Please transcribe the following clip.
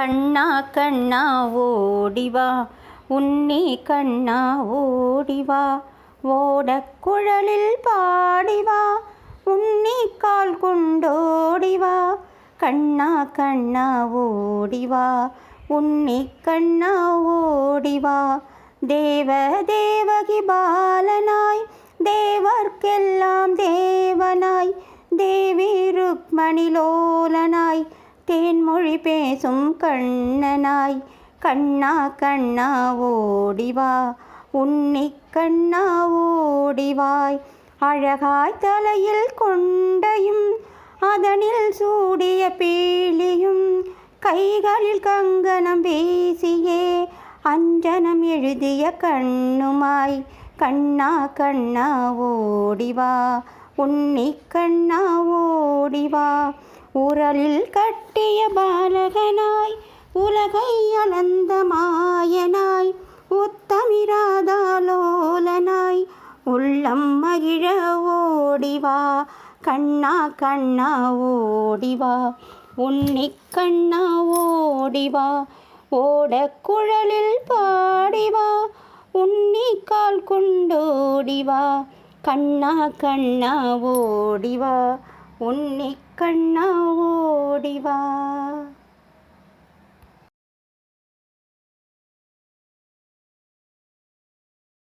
கண்ணா கண்ணா ஓடிவா உன்னி கண்ணா ஓடிவா ஓடக்குழலில் பாடிவா உன்னி கால் கொண்டோடிவா கண்ணா கண்ணா ஓடிவா உன்னி கண்ணா ஓடிவா தேவ தேவகி பாலனாய். தேவர்க்கெல்லாம் தேவனாய். தேவி ருக்மணிலோலனாய் தேன்மொழி பேசும் கண்ணனாய் கண்ணா கண்ணா ஓடிவா உன்னி கண்ணா ஓடிவாய் அழகாய் தலையில் கொண்டையும் அதனில் சூடிய பீலியும் கைகளில் கங்கணம் வீசியே. அஞ்சனம் எழுதிய கண்ணுமாய் கண்ணா கண்ணா ஓடிவா உன்னி கண்ணா ஓடிவா உரலில் கட்டிய பாலகனாய் உலகை அளந்த மாயனாய் உத்தமிராதாலோலனாய் உள்ளம் மகிழ ஓடிவா கண்ணா கண்ணா ஓடிவா உன்னி கண்ணா ஓடிவா ஓடக் குழலில் பாடிவா உன்னி கால் கொண்டோடிவா கண்ணா கண்ணா ஓடிவா உன்னை கண்ணா ஓடிவா.